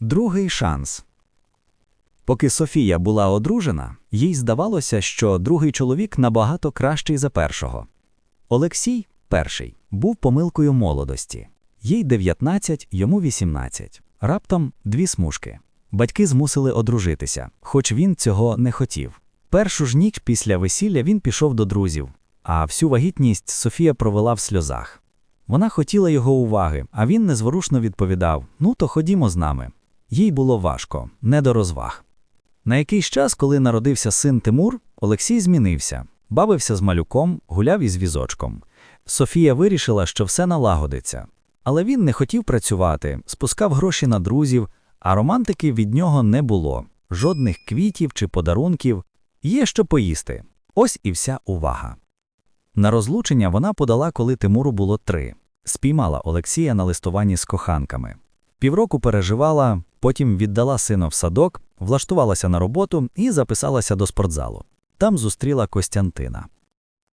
Другий шанс. Поки Софія була одружена, їй здавалося, що другий чоловік набагато кращий за першого. Олексій, перший, був помилкою молодості. Їй 19, йому 18. Раптом дві смужки. Батьки змусили одружитися, хоч він цього не хотів. Першу ж ніч після весілля він пішов до друзів, а всю вагітність Софія провела в сльозах. Вона хотіла його уваги, а він незворушно відповідав: Ну, то ходімо з нами. Їй було важко, не до розваг. На якийсь час, коли народився син Тимур, Олексій змінився, бавився з малюком, гуляв із візочком. Софія вирішила, що все налагодиться. Але він не хотів працювати, спускав гроші на друзів, а романтики від нього не було жодних квітів чи подарунків. Є що поїсти. Ось і вся увага. На розлучення вона подала, коли Тимуру було три. Спіймала Олексія на листуванні з коханками. Півроку переживала, потім віддала сина в садок, влаштувалася на роботу і записалася до спортзалу. Там зустріла Костянтина.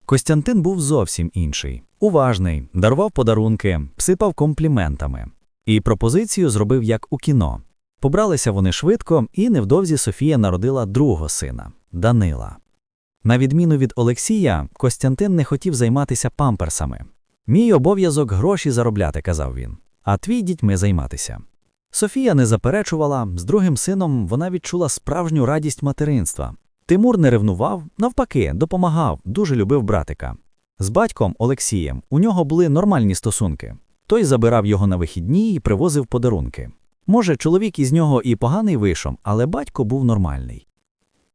Костянтин був зовсім інший, уважний, дарував подарунки, псипав компліментами. І пропозицію зробив як у кіно. Побралися вони швидко, і невдовзі Софія народила другого сина Данила. На відміну від Олексія, Костянтин не хотів займатися памперсами. Мій обов'язок гроші заробляти, казав він, а твій дітьми займатися. Софія не заперечувала, з другим сином вона відчула справжню радість материнства. Тимур не ревнував, навпаки, допомагав, дуже любив братика. З батьком Олексієм у нього були нормальні стосунки. Той забирав його на вихідні і привозив подарунки. Може, чоловік із нього і поганий вийшов, але батько був нормальний.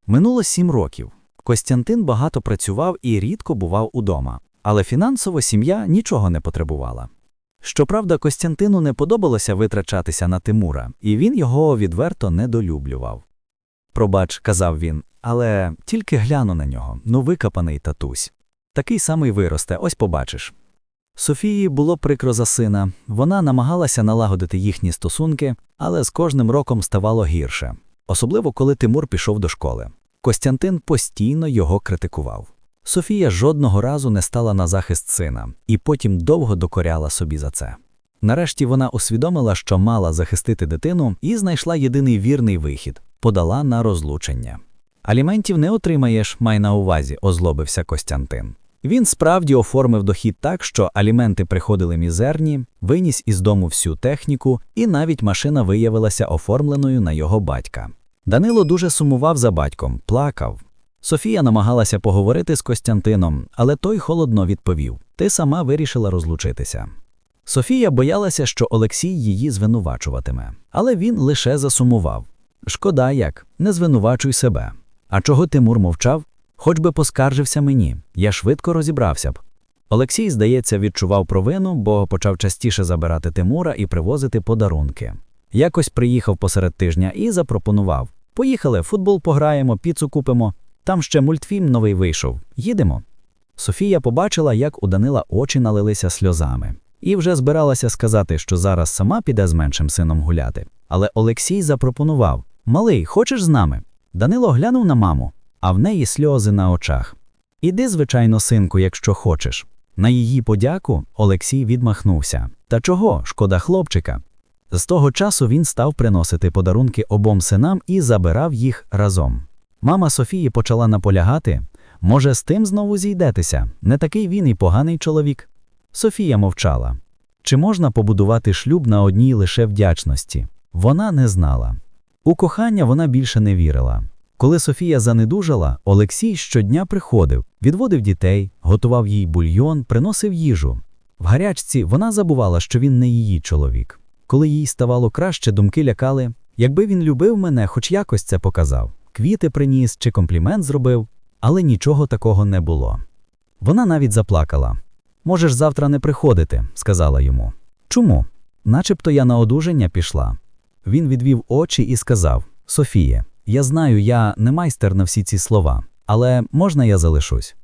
Минуло сім років. Костянтин багато працював і рідко бував удома, але фінансово сім'я нічого не потребувала. Щоправда, Костянтину не подобалося витрачатися на Тимура, і він його відверто недолюблював. Пробач, казав він, але тільки гляну на нього, ну викопаний татусь. Такий самий виросте, ось побачиш. Софії було прикро за сина, вона намагалася налагодити їхні стосунки, але з кожним роком ставало гірше, особливо коли Тимур пішов до школи. Костянтин постійно його критикував. Софія жодного разу не стала на захист сина і потім довго докоряла собі за це. Нарешті вона усвідомила, що мала захистити дитину, і знайшла єдиний вірний вихід подала на розлучення. Аліментів не отримаєш, май на увазі, озлобився Костянтин. Він справді оформив дохід так, що аліменти приходили мізерні, виніс із дому всю техніку, і навіть машина виявилася оформленою на його батька. Данило дуже сумував за батьком, плакав. Софія намагалася поговорити з Костянтином, але той холодно відповів: Ти сама вирішила розлучитися. Софія боялася, що Олексій її звинувачуватиме, але він лише засумував. Шкода як, не звинувачуй себе. А чого Тимур мовчав? Хоч би поскаржився мені, я швидко розібрався б. Олексій, здається, відчував провину, бо почав частіше забирати Тимура і привозити подарунки. Якось приїхав посеред тижня і запропонував: Поїхали, футбол пограємо, піцу купимо. Там ще мультфільм новий вийшов. Їдемо. Софія побачила, як у Данила очі налилися сльозами, і вже збиралася сказати, що зараз сама піде з меншим сином гуляти. Але Олексій запропонував: Малий, хочеш з нами? Данило глянув на маму, а в неї сльози на очах. Іди, звичайно, синку, якщо хочеш. На її подяку Олексій відмахнувся. Та чого, шкода хлопчика. З того часу він став приносити подарунки обом синам і забирав їх разом. Мама Софії почала наполягати може, з тим знову зійдетеся, не такий він і поганий чоловік. Софія мовчала. Чи можна побудувати шлюб на одній лише вдячності? Вона не знала. У кохання вона більше не вірила. Коли Софія занедужала, Олексій щодня приходив, відводив дітей, готував їй бульйон, приносив їжу. В гарячці вона забувала, що він не її чоловік. Коли їй ставало краще, думки лякали, якби він любив мене, хоч якось це показав. Квіти приніс чи комплімент зробив, але нічого такого не було. Вона навіть заплакала. Можеш завтра не приходити, сказала йому. Чому? Начебто я на одужання пішла. Він відвів очі і сказав: Софіє, я знаю, я не майстер на всі ці слова, але можна я залишусь?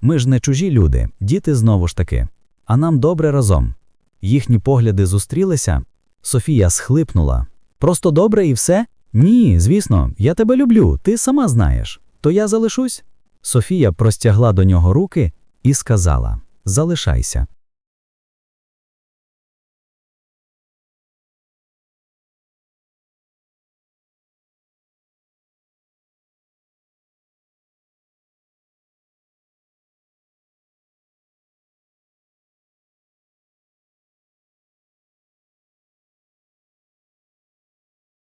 Ми ж не чужі люди, діти знову ж таки, а нам добре разом. Їхні погляди зустрілися. Софія схлипнула. Просто добре і все? Ні, звісно, я тебе люблю, ти сама знаєш. То я залишусь? Софія простягла до нього руки і сказала: Залишайся.